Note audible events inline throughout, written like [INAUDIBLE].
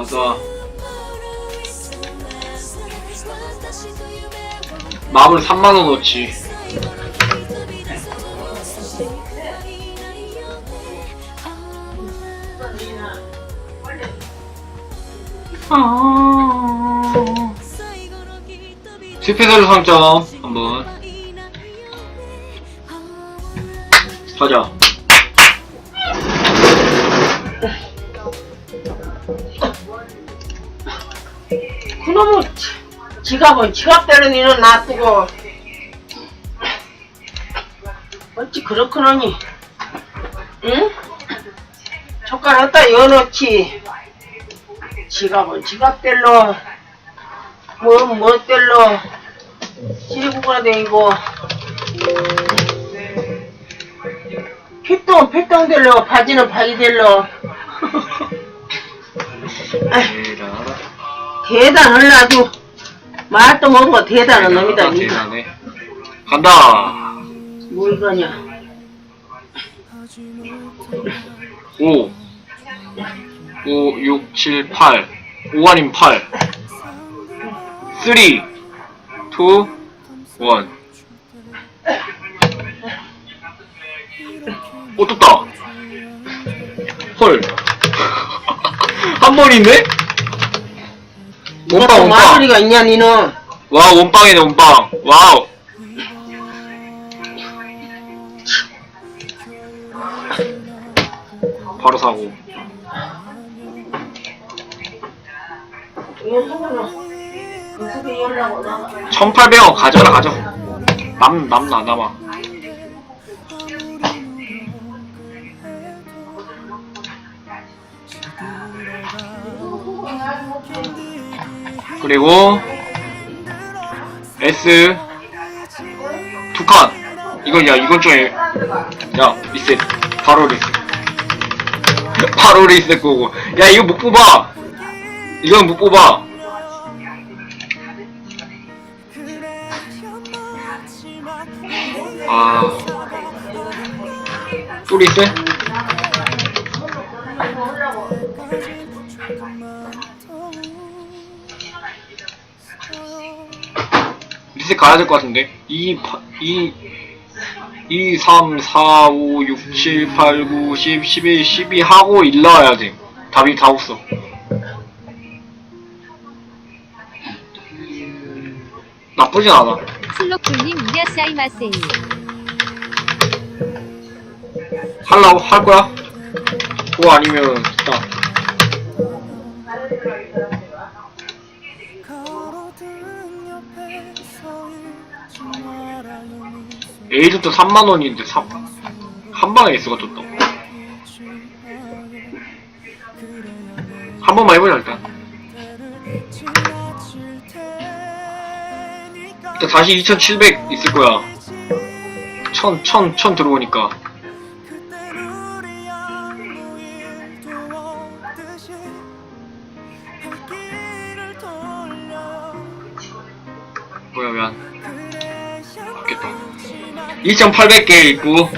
가자. 마블 3만원 넣지. 스페셜 상점 한번 가자. 그놈의 지- 지갑은 지갑대로 니는 놔두고. 어찌 그렇구나니? 응? 젓갈 어디다 여놓지? 지갑은 지갑대로 뭐는 뭐대로 지구가 되고 핏똥은 핏똥대로 바지는 바지대로 [LAUGHS] 대단을 아주 말도 모르고 대단한 놈이다 니가 대단해. 간다. 뭘 거냐 5 5 6 7 8 5 아니면 8 3 2 1 오, 떴다. 헐. [LAUGHS] 한 번인데? 원빵, 또 원빵. 마무리가 있냐 니는 와, 원빵이네, 원빵. 와우. 바로 사고. 그게 연락 나 1800원 가져라, 가져. 남, 남, 나, 남아. 그리고 S 두 칸. 이건 야 이건 좀 애- 야 리셋. 바로 리셋. 바로 리셋 거고 야 이거 못 뽑아. 이건 못 뽑아. 아 또 리셋 가야 될 것 같은데 2 2 2, 3, 4, 5, 6, 7, 8, 9, 10, 11, 12 하고 1 나와야 돼. 답이 다 없어. 나쁘진 않아. 슬로콜님 이라시아이마세 할라고? 할 거야? 그거 아니면, 진 에이드도 3만원인데, 3, 한 방에 S가 떴다. 한 번만 해보자, 일단. 일단 다시 2700 있을 거야. 1000, 1000, 1000 들어오니까. 2800개 있고.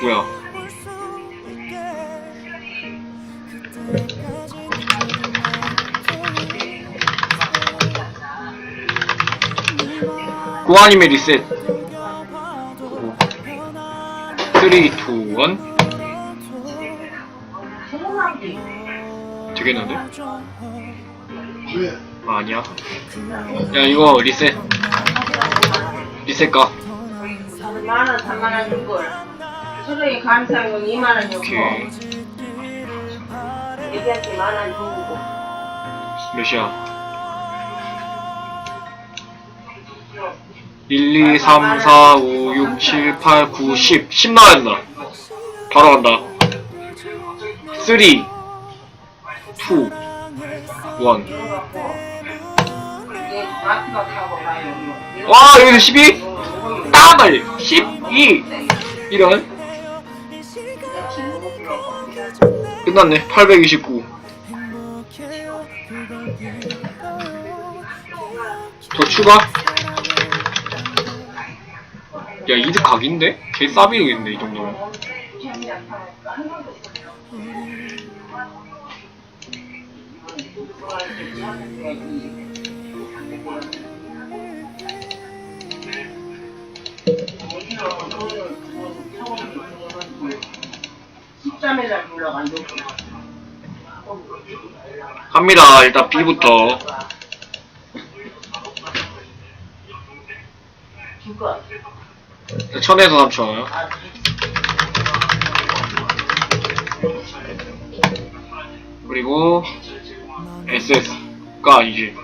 뭐야. 고 아니면 리셋. 3, 2, 1. 되겠는데? 아, 아니야. 야, 이거 리셋. 리셋 가. 만원 3만원 주고 서로에 감사하고 2만원 주고 오케이. 애기한테 만원 주고 몇이야? 1, 2, 3, 4, 5, 6, 7, 8, 9, 10. 10 나와야 된다. 바로 간다. 3, 2, 1. 이게 마트가 타고 가요 와, 여기서 12? 따발! 12! 이런. 끝났네. 829. 더 추가? 야, 이득 각인데? 개 싸비겠는데, 이 정도면. 합니다. 일단 B부터. 죽어. 1000에서 3000. 아, 그리고 SS가 아니지.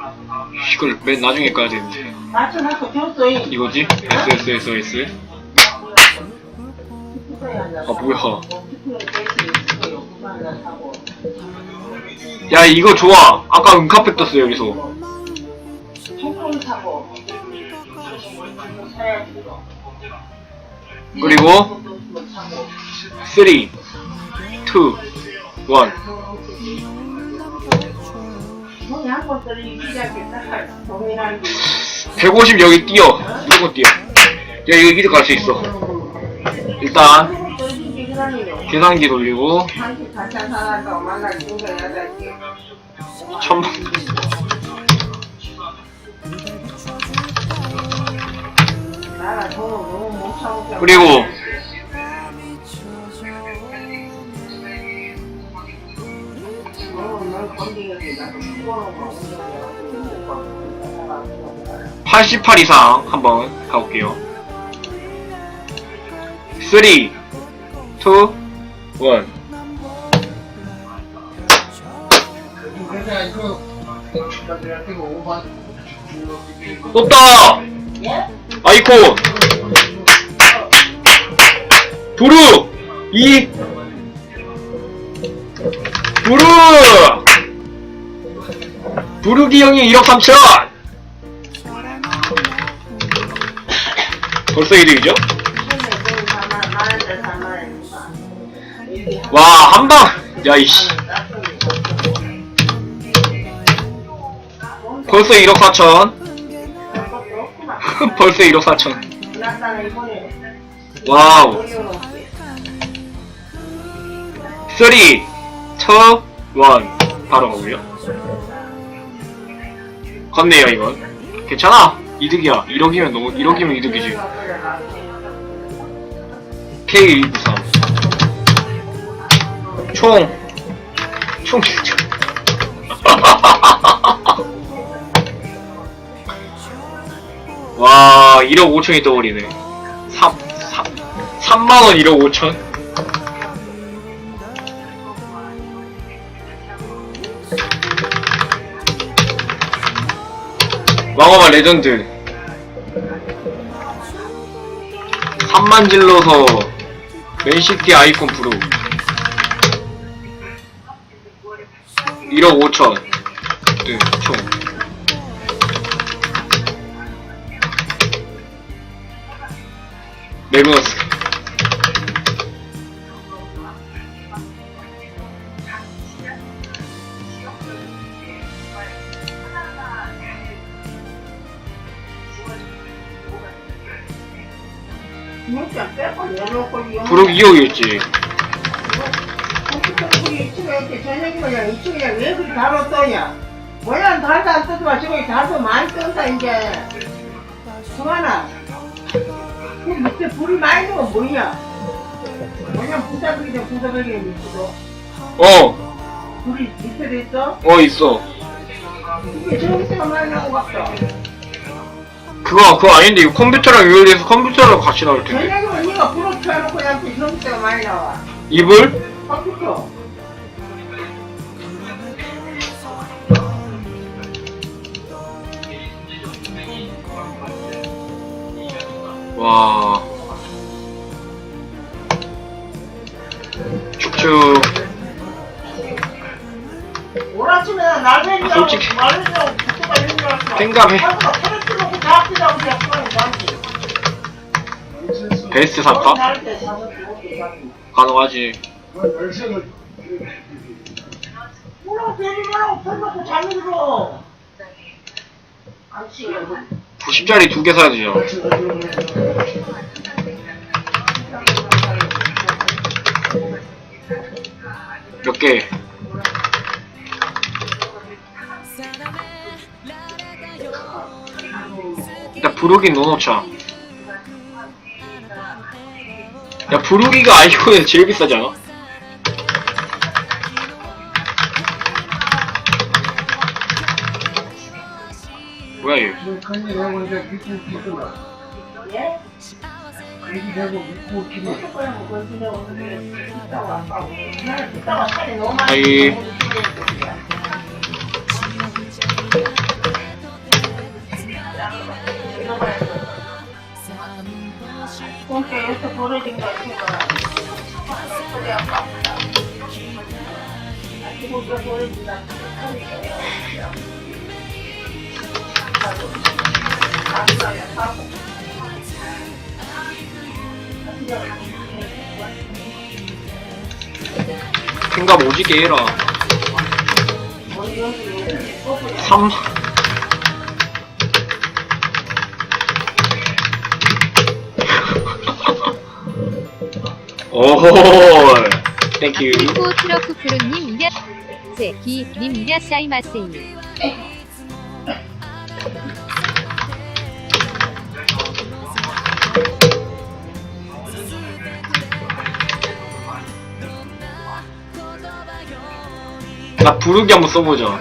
이걸 맨 나중에 까야 되는데. 줬어. 이거지? SSSS. 아, 뭐야. 야, 이거 좋아. 아까 은카페 떴어, 여기서. 그리고 3, 2, 1. 형이 한번 떨리 시작했다. 동일한 게. 150 여기 뛰어. 무조건 뛰어. 야, 이거 기도 갈 수 있어. 일단, 계산기 돌리고. 천만. 그리고, 너무 널 건드리게 나도 죽어놓은 거 없는 88 이상 한번 가볼게요. 3, 2, 1. 높다! 예? 아이콘! 부르! 2! 부르! 부르기 형이 1억 3천! 벌써 1등이죠? 와, 한 방! 야, 이씨. 벌써 1억 4천. [LAUGHS] 벌써 1억 4천. 와우. 3, 2, 1. 바로 가고요. 컸네요, 이건. 괜찮아. 이득이야. 1억이면 너무, 1억이면 이득이지. K193. 총, 총 1천. [LAUGHS] 와, 1억 5천이 떠버리네. 3, 3, 3만원 1억 5천? 왕어바 레전드. 3만 질러서 맨시티 아이콘 프로. 1억 5천. 네, 총. 매그너스. 부록 2억이었지. 저녁이면 이쪽이야 왜 그리 달아 떠냐? 뭐야 달도 안 떠도 저기 달도 많이 뜬다 이제. 승환아, 그 밑에 불이 많이 넣으면 뭐냐? 뭐냐 부자들이냐 부자들이냐 밑에도 어, 불이 밑에도 있어? 어, 있어. 이게 저기서 많이 나온 것 같다. 그거, 그거 아닌데, 이거 컴퓨터랑 연결돼서 컴퓨터랑 같이 나올 텐데. 저녁이면 네가 불을 켜놓고 양쪽 저기서 많이 나와. 이불? 솔직히. 남지. 베스트 살까? 가능하지. 뭐라고 되지 말라고 편 놓고 잠이 들어. 안 치게. 90짜리 두 개 사야 되죠. 몇 개? 부르기 넣어놓자. 야, 부르기가 아이콘에서 [LAUGHS] 제일 비싸지 않아? 뭐야, 얘. 뭐건 지하고 이제 믿고 기구나. 예? 건지하고 믿고 기구. 아이. 그러니까 여기서 벌어진 거 같은 생각 오지게 해라. 3. 오호 땡큐 그리고 트러프 프로님 이랴 세기님 이랴샤이마세이. 나 부르기 한번 써보자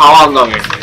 한 다음에